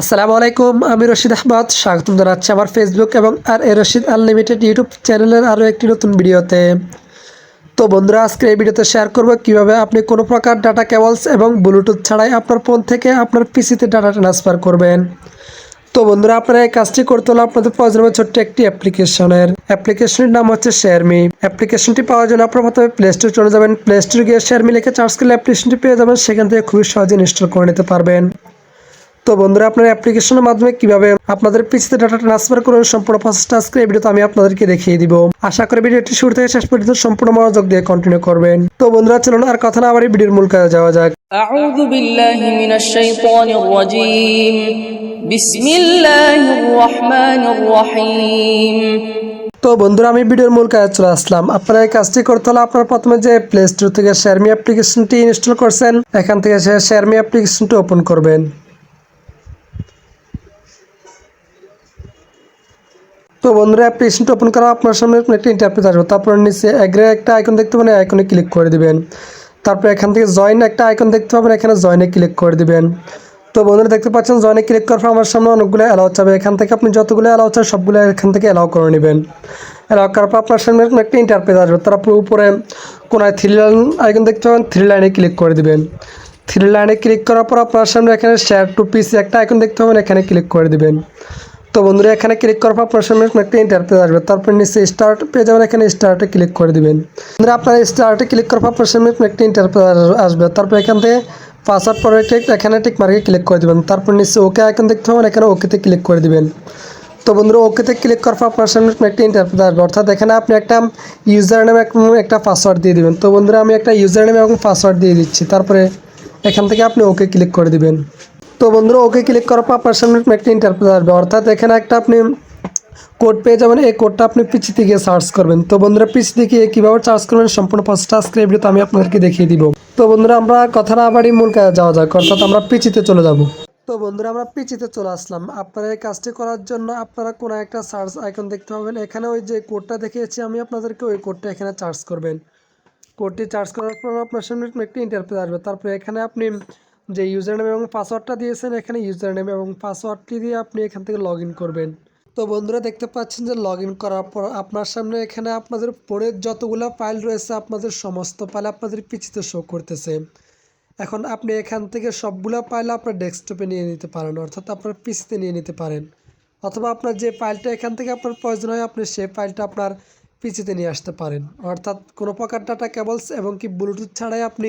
আসসালামু আলাইকুম, আমি রশিদ আহমদ। স্বাগতম জানাচ্ছি আমার ফেসবুক এবং R A Rashid unlimited YouTube চ্যানেলের আরও একটি নতুন ভিডিওতে। তো বন্ধুরা আজকে এই ভিডিওতে শেয়ার করব কীভাবে আপনি কোনো প্রকার ডাটা কেবলস এবং ব্লুটুথ ছাড়াই আপনার ফোন থেকে আপনার পিসিতে ডাটা ট্রান্সফার করবেন। তো বন্ধুরা, আপনারা এই কাজটি করতে হলে আপনাদের প্রয়োজন হবে ছোট্ট একটি অ্যাপ্লিকেশনের। অ্যাপ্লিকেশনের নাম হচ্ছে শেয়ারমি অ্যাপ্লিকেশনটি পাওয়ার জন্য আপনারা প্রথমে প্লে স্টোর চলে যাবেন। প্লে স্টোরে গিয়ে শেয়ারমি লিখে চার্জ করলে অ্যাপ্লিকেশনটি পেয়ে যাবেন। সেখান থেকে খুবই সহজে ইনস্টল করে নিতে পারবেন। তো বন্ধুরা আপনার অ্যাপ্লিকেশনের মাধ্যমে কিভাবে আপনাদের পিসিতে ডাটা ট্রান্সফার করবেন সম্পূর্ণ প্রসেসটা আজকে এই ভিডিওতে আমি আপনাদেরকে দেখিয়ে দিব আশা করি ভিডিওটি শুরু থেকে শেষ পর্যন্ত সম্পূর্ণ মনোযোগ দিয়ে কন্টিনিউ করবেন তো বন্ধুরা চলুন আর কথা না আবার ভিডিওর মূল কাজে যাওয়া যাক أعوذ بالله من الشيطان الرجيم بسم الله الرحمن الرحيم তো বন্ধুরা আমি ভিডিওর মূল কাজে চলে আসলাম আপনারা এই কাজটি করতে হলে আপনার প্রথমে যে প্লে স্টোর থেকে শেয়ারমি অ্যাপ্লিকেশনটি ইনস্টল করছেন এখান থেকে সে শেয়ারমি অ্যাপ্লিকেশনটি ওপেন করবেন তো বন্ধুরা অ্যাপ্লিকেশনটি ওপেন করা আপনার সামনে একটা ইন্টারপ্রেট আসবে। তারপর নিচে এগ্রে একটা আইকন দেখতে পাবেন আইকনে ক্লিক করে দিবেন। তারপর এখান থেকে জয়েন একটা আইকন দেখতে পাবেন, এখানে জয়েনে ক্লিক করে দিবেন। তো বন্ধুরা, দেখতে পাচ্ছেন জয়েনে ক্লিক করার পর আমার সামনে অনেকগুলো অ্যালাউ চাবে। এখান থেকে আপনি যতগুলো অ্যালাউ চান সবগুলো এখান থেকে অ্যালাউ করে নেবেন। অ্যালাউ করার পর আপনার সামনে একটা ইন্টারপ্রেট আসবে। তারপর উপরে কোনায় থ্রি লাইন আইকন দেখতে পাবেন থ্রি লাইনে ক্লিক করে দিবেন। থ্রি লাইনে ক্লিক করার পর আপনার সামনে এখানে শেয়ার টু পিস একটা আইকন দেখতে পাবেন, এখানে ক্লিক করে দিবেন। তো বন্ধুরা, এখানে ক্লিক করার পর আপনার একটা ইন্টারপ্রেট আসবে। তারপর নিচে স্টার্ট পেয়ে যাবেন, এখানে স্টার্টে ক্লিক করে দিবেন। বন্ধুরা, আপনার স্টার্টে ক্লিক করার পর আপনার একটা ইন্টারপ্রেট আসবে। তারপর এখান থেকে পাসওয়ার্ড পরে এখানে টিক মার্কে ক্লিক করে দিবেন। তারপর নিচে ওকে আইকন দেখতে পাবেন, এখানে ওকেতে ক্লিক করে দিবেন। তো বন্ধুরা ওকেতে ক্লিক করার পর আপনার সামনে একটা ইন্টারপ্রেট আসবে। অর্থাৎ এখানে আপনি একটা ইউজার নেম একটা পাসওয়ার্ড দিয়ে দিবেন। তো বন্ধুরা, আমি একটা ইউজার নেম এবং পাসওয়ার্ড দিয়ে দিচ্ছি। তারপরে এখান থেকে আপনি ওকে ক্লিক করে দিবেন। তো বন্ধুরা, ওকে ক্লিক করার পর আপনার সামনে একটা আসবে। অর্থাৎ এখানে একটা আপনি কোড পেয়ে যাবেন, এই কোডটা আপনি পিচিতে থেকে সার্চ করবেন। তো বন্ধুরা পিচিতে থেকে কীভাবে চার্জ করবেন, সম্পূর্ণ এই ভিডিওতে আমি আপনাদেরকে দেখিয়ে দিব। তো বন্ধুরা, আমরা কথা না বাড়ি মূল কাজে যাওয়া যাক, অর্থাৎ আমরা পিচিতে চলে যাব। তো বন্ধুরা, আমরা পিচিতে চলে আসলাম। আপনারা এই কাজটি করার জন্য আপনারা কোনো একটা সার্চ আইকন দেখতে পাবেন। এখানে ওই যে কোডটা দেখিয়েছি আমি, আপনাদেরকে ওই কোডটা এখানে চার্জ করবেন। কোডটি চার্জ করার পর আপনার সামনে একটি ইন্টারপ্রেট আসবে। তারপরে এখানে আপনি যে ইউজার নেম এবং পাসওয়ার্ডটা দিয়েছেন, এখানে ইউজার নেম এবং পাসওয়ার্ডটি দিয়ে আপনি এখান থেকে লগ করবেন। তো বন্ধুরা, দেখতে পাচ্ছেন যে লগ করার পর আপনার সামনে এখানে আপনাদের ফোনের যতগুলো ফাইল রয়েছে, আপনাদের সমস্ত ফাইল আপনাদের পিছিতে শো করতেছে। এখন আপনি এখান থেকে সবগুলো ফাইল আপনার ডেস্কটপে নিয়ে নিতে পারেন, অর্থাৎ আপনার পিসিতে নিয়ে নিতে পারেন। অথবা আপনার যে ফাইলটা এখান থেকে আপনার প্রয়োজন হয়, আপনি সেই ফাইলটা আপনার পিসিতে নিয়ে আসতে পারেন। অর্থাৎ কোনো প্রকার ডাটা কেবলস এবং কি ব্লুটুথ ছাড়াই আপনি